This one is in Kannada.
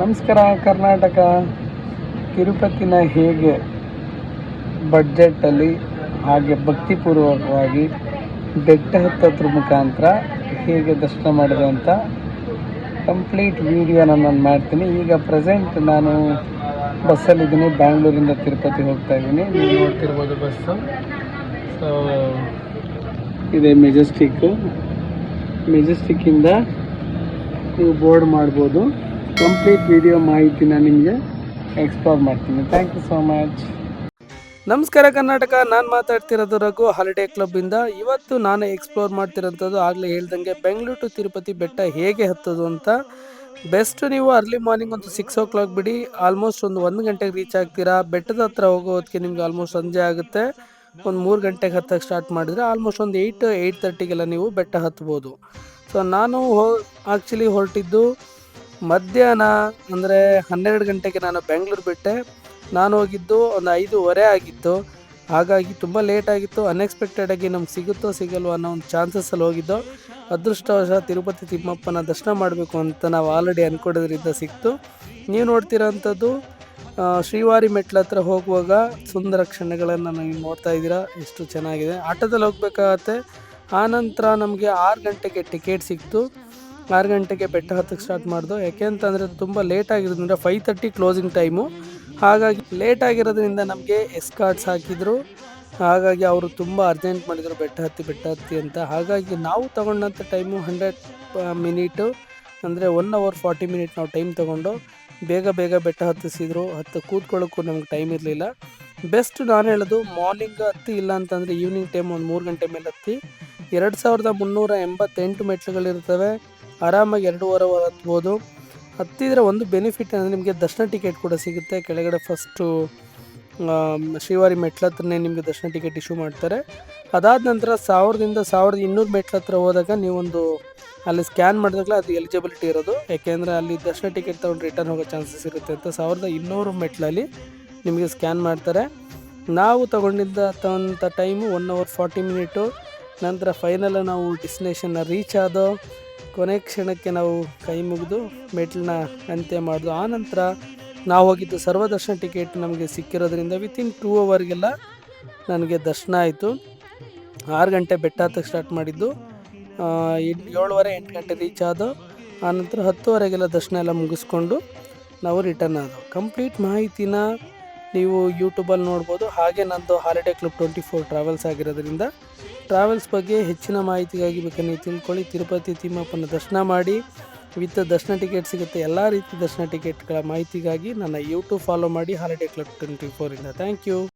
ನಮಸ್ಕಾರ, ಕರ್ನಾಟಕ. ತಿರುಪತಿನ ಹೇಗೆ ಬಡ್ಜೆಟಲ್ಲಿ ಹಾಗೆ ಭಕ್ತಿಪೂರ್ವಕವಾಗಿ ಬೆಟ್ಟ ಹತ್ತೋದ್ರ ಮುಖಾಂತರ ಹೇಗೆ ದರ್ಶನ ಮಾಡಿದೆ ಅಂತ ಕಂಪ್ಲೀಟ್ ವೀಡಿಯೋನ ನಾನು ಮಾಡ್ತೀನಿ. ಈಗ ಪ್ರೆಸೆಂಟ್ ನಾನು ಬಸ್ಸಲ್ಲಿದ್ದೀನಿ. ಬ್ಯಾಂಗ್ಳೂರಿಂದ ತಿರುಪತಿ ಹೋಗ್ತಾ ಇದ್ದೀನಿ. ನೀವು ನೋಡ್ತಿರ್ಬೋದು ಬಸ್ಸು. ಸೊ ಇದೆ ಮೆಜೆಸ್ಟಿಕ್ಕು. ಮೆಜೆಸ್ಟಿಕ್ಕಿಂದ ನೀವು ಬೋರ್ಡ್ ಮಾಡ್ಬೋದು. ಕಂಪ್ಲೀಟ್ ವಿಡಿಯೋ ಮಾಹಿತಿನ ನಿಮಗೆ ಎಕ್ಸ್ಪ್ಲೋರ್ ಮಾಡ್ತೀನಿ. ಥ್ಯಾಂಕ್ ಯು ಸೋ ಮಚ್ ನಮಸ್ಕಾರ ಕರ್ನಾಟಕ, ನಾನು ಮಾತಾಡ್ತಿರೋದು ರಘು ಹಾಲಿಡೇ ಕ್ಲಬ್ಬಿಂದ ಇವತ್ತು ನಾನು ಎಕ್ಸ್ಪ್ಲೋರ್ ಮಾಡ್ತಿರೋಂಥದ್ದು, ಆಗಲೇ ಹೇಳ್ದಂಗೆ ಬೆಂಗಳೂರು ಟು ತಿರುಪತಿ ಬೆಟ್ಟ ಹೇಗೆ ಹತ್ತೋದು ಅಂತ. ಬೆಸ್ಟ್ ನೀವು ಅರ್ಲಿ ಮಾರ್ನಿಂಗ್ ಒಂದು ಸಿಕ್ಸ್ ಓ ಕ್ಲಾಕ್ ಬಿಡಿ ಆಲ್ಮೋಸ್ಟ್ ಒಂದು ಒಂದು ಗಂಟೆಗೆ ರೀಚ್ ಆಗ್ತೀರಾ? ಬೆಟ್ಟದ ಹತ್ರ ಹೋಗೋದಕ್ಕೆ ನಿಮ್ಗೆ ಆಲ್ಮೋಸ್ಟ್ ಸಂಜೆ ಆಗುತ್ತೆ. ಒಂದು ಮೂರು ಗಂಟೆಗೆ ಹತ್ತಕ್ಕೆ ಸ್ಟಾರ್ಟ್ ಮಾಡಿದರೆ ಆಲ್ಮೋಸ್ಟ್ ಒಂದು ಏಯ್ಟ್ ಏಯ್ಟ್ ತರ್ಟಿಗೆಲ್ಲ ನೀವು ಬೆಟ್ಟ ಹತ್ಬೋದು. ಸೊ ನಾನು ಹೋ ಆ್ಯಕ್ಚುಲಿ ಹೊರಟಿದ್ದು ಮಧ್ಯಾಹ್ನ ಅಂದರೆ ಹನ್ನೆರಡು ಗಂಟೆಗೆ ನಾನು ಬೆಂಗಳೂರು ಬಿಟ್ಟೆ. ನಾನು ಹೋಗಿದ್ದು ಒಂದು ಐದೂವರೆ ಆಗಿತ್ತು. ಹಾಗಾಗಿ ತುಂಬ ಲೇಟ್ ಆಗಿತ್ತು. ಅನ್ಎಕ್ಸ್ಪೆಕ್ಟೆಡ್ ಆಗಿ ನಮ್ಗೆ ಸಿಗುತ್ತೋ ಸಿಗಲ್ವೋ ಅನ್ನೋ ಒಂದು ಚಾನ್ಸಸ್ಸಲ್ಲಿ ಹೋಗಿದ್ದು. ಅದೃಷ್ಟವಶ ತಿರುಪತಿ ತಿಮ್ಮಪ್ಪನ ದರ್ಶನ ಮಾಡಬೇಕು ಅಂತ ನಾವು ಆಲ್ರೆಡಿ ಅಂದ್ಕೊಂಡಿದ್ರಿಂದ ಸಿಕ್ತು. ನೀವು ನೋಡ್ತಿರೋಂಥದ್ದು ಶ್ರೀವಾರಿ ಮೆಟ್ಲ ಹತ್ರ ಹೋಗುವಾಗ ಸುಂದರ ಕ್ಷಣಗಳನ್ನು ನೀವು ನೋಡ್ತಾ ಇದ್ದೀರಾ. ಎಷ್ಟು ಚೆನ್ನಾಗಿದೆ. ಆಟೋದಲ್ಲಿ ಹೋಗ್ಬೇಕಾಗತ್ತೆ. ಆನಂತರ ನಮಗೆ ಆರು ಗಂಟೆಗೆ ಟಿಕೆಟ್ ಸಿಕ್ತು. ಆರು ಗಂಟೆಗೆ ಬೆಟ್ಟ ಹತ್ತಕ್ಕೆ ಸ್ಟಾರ್ಟ್ ಮಾಡಿದ್ವು ಯಾಕೆ ಅಂತಂದರೆ ತುಂಬ ಲೇಟ್ ಆಗಿರೋದ್ರಿಂದ ಫೈವ್ ತರ್ಟಿ ಕ್ಲೋಸಿಂಗ್ ಟೈಮು ಹಾಗಾಗಿ ಲೇಟ್ ಆಗಿರೋದ್ರಿಂದ ನಮಗೆ ಎಸ್ಕಾರ್ಟ್ಸ್ ಹಾಕಿದರು. ಹಾಗಾಗಿ ಅವರು ತುಂಬ ಅರ್ಜೆಂಟ್ ಮಾಡಿದರು ಬೆಟ್ಟ ಹತ್ತಿ ಬೆಟ್ಟ ಹತ್ತಿ ಅಂತ. ಹಾಗಾಗಿ ನಾವು ತಗೊಂಡಂಥ ಟೈಮು ಹಂಡ್ರೆಡ್ ಮಿನಿಟು ಅಂದರೆ ಒನ್ ಅವರ್ ಫಾರ್ಟಿ ಮಿನಿಟ್ ನಾವು ಟೈಮ್ ತೊಗೊಂಡು ಬೇಗ ಬೇಗ ಬೆಟ್ಟ ಹತ್ತಿಸಿದ್ರು. ಹತ್ತು ಕೂತ್ಕೊಳ್ಳೋಕ್ಕೂ ನಮ್ಗೆ ಟೈಮ್ ಇರಲಿಲ್ಲ. ಬೆಸ್ಟ್ ನಾನು ಹೇಳೋದು ಮಾರ್ನಿಂಗ್ ಹತ್ತಿ ಇಲ್ಲ ಅಂತಂದರೆ ಈವ್ನಿಂಗ್ ಟೈಮ್ ಒಂದು ಮೂರು ಗಂಟೆ ಮೇಲೆ ಹತ್ತಿ. ಎರಡು ಸಾವಿರದ ಮುನ್ನೂರ ಎಂಬತ್ತೆಂಟು ಮೆಟ್ಲುಗಳಿರ್ತವೆ ಆರಾಮಾಗಿ ಎರಡೂವರೆ ವಾರ ಹತ್ಬೋದು. ಹತ್ತಿದ್ರೆ ಒಂದು ಬೆನಿಫಿಟ್ ಅಂದರೆ ನಿಮಗೆ ದರ್ಶನ ಟಿಕೆಟ್ ಕೂಡ ಸಿಗುತ್ತೆ. ಕೆಳಗಡೆ ಫಸ್ಟು ಶ್ರೀವಾರಿ ಮೆಟ್ಲ ಹತ್ರನೇ ನಿಮಗೆ ದರ್ಶನ ಟಿಕೆಟ್ ಇಶ್ಯೂ ಮಾಡ್ತಾರೆ. ಅದಾದ ನಂತರ ಸಾವಿರದಿಂದ ಸಾವಿರದ ಇನ್ನೂರು ಮೆಟ್ಲ ಹತ್ರ ಹೋದಾಗ ನೀವೊಂದು ಅಲ್ಲಿ ಸ್ಕ್ಯಾನ್ ಮಾಡಿದಾಗಲೇ ಅದು ಎಲಿಜಿಬಿಲಿಟಿ ಇರೋದು. ಯಾಕೆಂದರೆ ಅಲ್ಲಿ ದರ್ಶನ ಟಿಕೆಟ್ ತೊಗೊಂಡು ರಿಟರ್ನ್ ಹೋಗೋ ಚಾನ್ಸಸ್ ಇರುತ್ತೆ ಅಂತ ಸಾವಿರದ ಇನ್ನೂರು ಮೆಟ್ಲಲ್ಲಿ ನಿಮಗೆ ಸ್ಕ್ಯಾನ್ ಮಾಡ್ತಾರೆ. ನಾವು ತಗೊಂಡಿದ್ದ ಅಂಥ time one hour forty minute ನಂತರ ಫೈನಲ್ ನಾವು ಡೆಸ್ಟಿನೇಷನ್ನ ರೀಚ್ ಆದೋ ಕೊನೆ ಕ್ಷಣಕ್ಕೆ ನಾವು ಕೈ ಮುಗಿದು ಮೆಟ್ಲನ್ನ ಅಂತ್ಯ ಮಾಡಿದ್ವು ಆ ನಂತರ ನಾವು ಹೋಗಿದ್ದು ಸರ್ವದರ್ಶನ ಟಿಕೆಟ್ ನಮಗೆ ಸಿಕ್ಕಿರೋದ್ರಿಂದ ವಿತಿನ್ ಟೂ ಅವರ್ಗೆಲ್ಲ ನನಗೆ ದರ್ಶನ ಆಯಿತು. ಆರು ಗಂಟೆ ಬೆಟ್ಟ ಹತ್ತಕ್ಕೆ ಸ್ಟಾರ್ಟ್ ಮಾಡಿದ್ದು. ಏಳುವರೆ, ಎಂಟು ಗಂಟೆ ರೀಚ್ ಆದೋ ಆನಂತರ ಹತ್ತುವರೆಗೆಲ್ಲ ದರ್ಶನ ಎಲ್ಲ ಮುಗಿಸ್ಕೊಂಡು ನಾವು ರಿಟರ್ನ್ ಆದವು. ಕಂಪ್ಲೀಟ್ ಮಾಹಿತಿನ ನೀವು ಯೂಟ್ಯೂಬಲ್ಲಿ ನೋಡ್ಬೋದು. ಹಾಗೆ ನಂದು Holiday Club twenty four Travels ಆಗಿರೋದ್ರಿಂದ ಟ್ರಾವೆಲ್ಸ್ ಬಗ್ಗೆ ಹೆಚ್ಚಿನ ಮಾಹಿತಿಗಾಗಿ ಬೇಕಾದ್ರೆ ನೀವು ತಿಳ್ಕೊಳ್ಳಿ. ತಿರುಪತಿ ತಿಮ್ಮಪ್ಪನ ದರ್ಶನ ಮಾಡಿ. ವಿತ್ ದರ್ಶನ ಟಿಕೆಟ್ ಸಿಗುತ್ತೆ. ಎಲ್ಲ ರೀತಿ ದರ್ಶನ ಟಿಕೆಟ್ಗಳ ಮಾಹಿತಿಗಾಗಿ ನನ್ನ ಯೂಟ್ಯೂಬ್ ಫಾಲೋ ಮಾಡಿ. ಹಾಲಿಡೇ ಕ್ಲಬ್ ಟ್ವೆಂಟಿ ಫೋರಿಂದ ಥ್ಯಾಂಕ್ ಯು